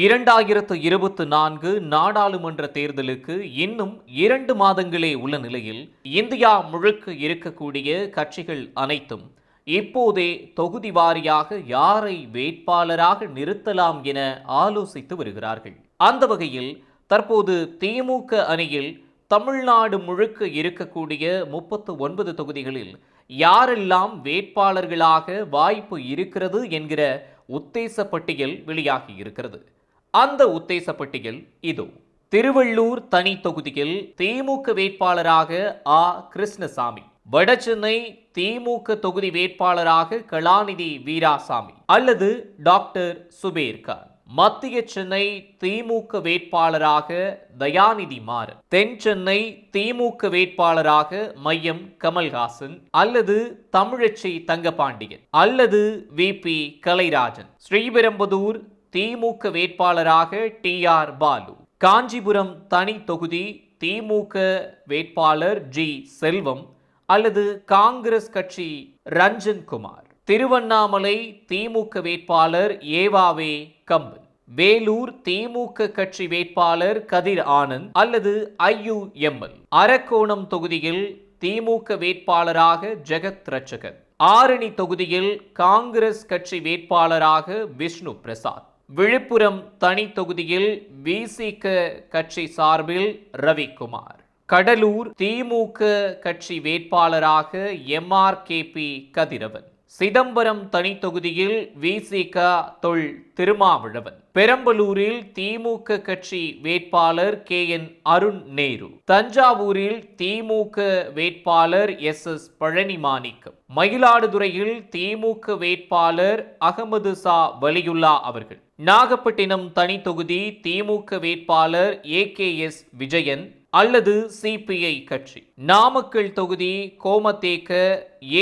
இரண்டாயிரத்து இருபத்தி நான்கு நாடாளுமன்ற தேர்தலுக்கு இன்னும் இரண்டு மாதங்களே உள்ள நிலையில் இந்தியா முழுக்க இருக்கக்கூடிய கட்சிகள் அனைத்தும் இப்போதே தொகுதி வாரியாக யாரை வேட்பாளராக நிறுத்தலாம் என ஆலோசித்து வருகிறார்கள். அந்த வகையில் தற்போது திமுக அணியில் தமிழ்நாடு முழுக்க இருக்கக்கூடிய முப்பத்து ஒன்பது தொகுதிகளில் யாரெல்லாம் வேட்பாளர்களாக வாய்ப்பு இருக்கிறது என்கிற உத்தேச பட்டியல் வெளியாகி இருக்கிறது. அந்த உத்தேச பட்டியல் இதோ திருவள்ளூர் தனி தொகுதியில் திமுக வேட்பாளராக ஆ. கிருஷ்ணசாமி வடசென்னை திமுக தொகுதி வேட்பாளராக கலாநிதி வீராசாமி அல்லது டாக்டர் சுபேர்கார். மத்திய சென்னை திமுக வேட்பாளராக தயாநிதி மாறன். தென் சென்னை திமுக வேட்பாளராக மையம் கமல்ஹாசன் அல்லது தமிழச்சி தங்கபாண்டியன் அல்லது வி. பி. கலைராஜன். ஸ்ரீபெரும்புதூர் திமுக வேட்பாளராக டி ஆர் பாலு. காஞ்சிபுரம் தனி தொகுதி திமுக வேட்பாளர் ஜி. செல்வம் அல்லது காங்கிரஸ் கட்சி ரஞ்சன் குமார் திருவண்ணாமலை திமுக வேட்பாளர் ஏவாவே கம்பன். வேலூர் திமுக கட்சி வேட்பாளர் கதிர் ஆனந்த் அல்லது ஐயு எம்எல் அரக்கோணம் தொகுதியில் திமுக வேட்பாளராக ஜெகத் ரட்சகன். ஆரணி தொகுதியில் காங்கிரஸ் கட்சி வேட்பாளராக விஷ்ணு பிரசாத். விழுப்புரம் தனி தொகுதியில் விசிக கட்சி சார்பில் ரவிக்குமார். கடலூர் திமுக கட்சி வேட்பாளராக எம்ஆர்கேபி கதிரவன். சிதம்பரம் தனி தொகுதியில் விசிக தொல் திருமாவளவன். பெரம்பலூரில் திமுக கட்சி வேட்பாளர் கே என் அருண் நேரு. தஞ்சாவூரில் திமுக வேட்பாளர் எஸ் எஸ் பழனி மாணிக்கம் மயிலாடுதுறையில் திமுக வேட்பாளர் அகமது சா வலியுல்லா அவர்கள். நாகப்பட்டினம் தனி தொகுதி திமுக வேட்பாளர் ஏ கே எஸ் விஜயன் அல்லது சிபிஐ கட்சி. நாமக்கல் தொகுதி கோமதேக்க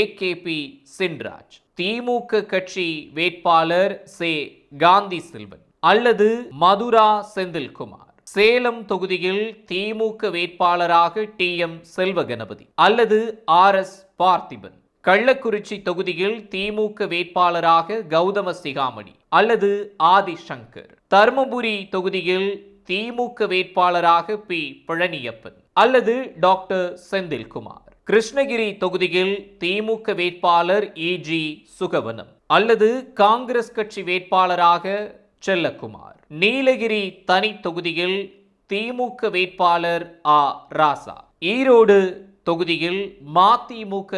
ஏகேபி சின்ராஜ் திமுக கட்சி வேட்பாளர் சே காந்தி செல்வன் அல்லது மதுரா செந்தில்குமார். சேலம் தொகுதியில் திமுக வேட்பாளராக டி எம் செல்வ கணபதி அல்லது ஆர் எஸ் பார்த்திபன். கள்ளக்குறிச்சி தொகுதியில் திமுக வேட்பாளராக கௌதம சிகாமணி அல்லது ஆதி சங்கர். தருமபுரி தொகுதியில் திமுக வேட்பாளராக பி. பழனியப்பன் அல்லது டாக்டர் செந்தில்குமார். கிருஷ்ணகிரி தொகுதியில் திமுக வேட்பாளர் இஜி சுகவனம் அல்லது காங்கிரஸ் கட்சி வேட்பாளராக செல்லக்குமார். நீலகிரி தனி தொகுதியில் திமுக வேட்பாளர் ஆ. ராசா. ஈரோடு தொகுதியில் மதிமுக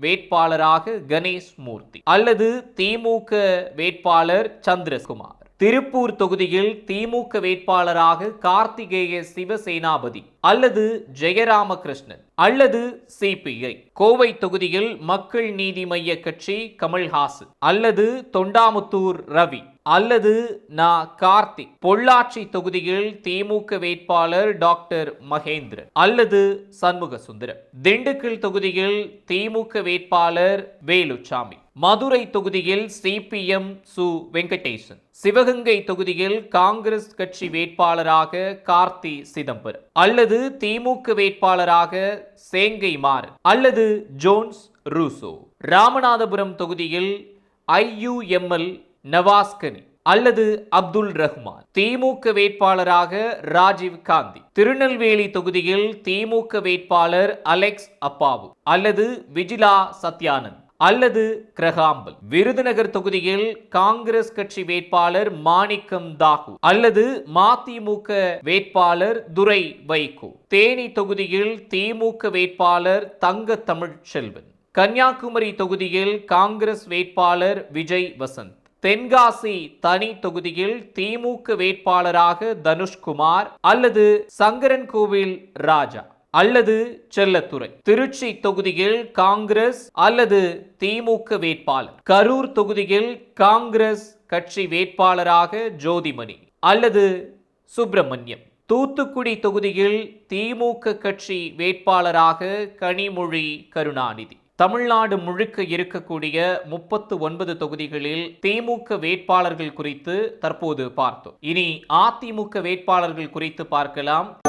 வேட்பாளராக கணேஷ் மூர்த்தி அல்லது திமுக வேட்பாளர் சந்திரகுமார். திருப்பூர் தொகுதியில் திமுக வேட்பாளராக கார்த்திகேய சிவசேனாபதி அல்லது ஜெயராமகிருஷ்ணன் அல்லது சிபிஐ. கோவை தொகுதியில் மக்கள் நீதி மைய கட்சி கமல்ஹாசன் அல்லது தொண்டாமுத்தூர் ரவி அல்லது நா. கார்த்திக் பொள்ளாச்சி தொகுதியில் திமுக வேட்பாளர் டாக்டர் மகேந்திரன் அல்லது சண்முக சுந்தரம் திண்டுக்கல் தொகுதியில் திமுக வேட்பாளர் வேலுச்சாமி. மதுரை தொகுதியில் சிபிஎம் சு. வெங்கடேசன். சிவகங்கை தொகுதியில் காங்கிரஸ் கட்சி வேட்பாளராக கார்த்தி சிதம்பரம். அல்லது திமுக வேட்பாளராக சேங்கை மாறன். அல்லது ஜோன்ஸ் ரூசோ. ராமநாதபுரம் தொகுதியில் ஐயுஎம்எல் நவாஸ்கனி. அல்லது அப்துல் ரஹ்மான். திமுக வேட்பாளராக ராஜீவ் காந்தி. திருநெல்வேலி தொகுதியில் திமுக வேட்பாளர் அலெக்ஸ் அப்பாவு. அல்லது விஜிலா சத்யானந்த். அல்லது கிரகாம்பல். விருதுநகர் தொகுதியில் காங்கிரஸ் கட்சி வேட்பாளர் மாணிக்கம் தாகு அல்லது மதிமுக வேட்பாளர் துரை வைகோ. தேனி தொகுதியில் திமுக வேட்பாளர் தங்க தமிழ்ச்செல்வன் கன்னியாகுமரி தொகுதியில் காங்கிரஸ் வேட்பாளர் விஜய் வசந்த். தென்காசி தனி தொகுதியில் திமுக வேட்பாளராக தனுஷ்குமார் அல்லது சங்கரன் கோவில் ராஜா. அல்லது செல்லத்துறை. திருச்சி தொகுதியில் காங்கிரஸ் அல்லது திமுக வேட்பாளர். கரூர் தொகுதியில் காங்கிரஸ் கட்சி வேட்பாளராக ஜோதிமணி அல்லது சுப்பிரமணியம். தூத்துக்குடி தொகுதியில் திமுக கட்சி வேட்பாளராக கனிமொழி கருணாநிதி. தமிழ்நாடு முழுக்க இருக்கக்கூடிய முப்பத்து ஒன்பது தொகுதிகளில் திமுக வேட்பாளர்கள் குறித்து தற்போது பார்த்தோம். இனி அதிமுக வேட்பாளர்கள் குறித்து பார்க்கலாம்.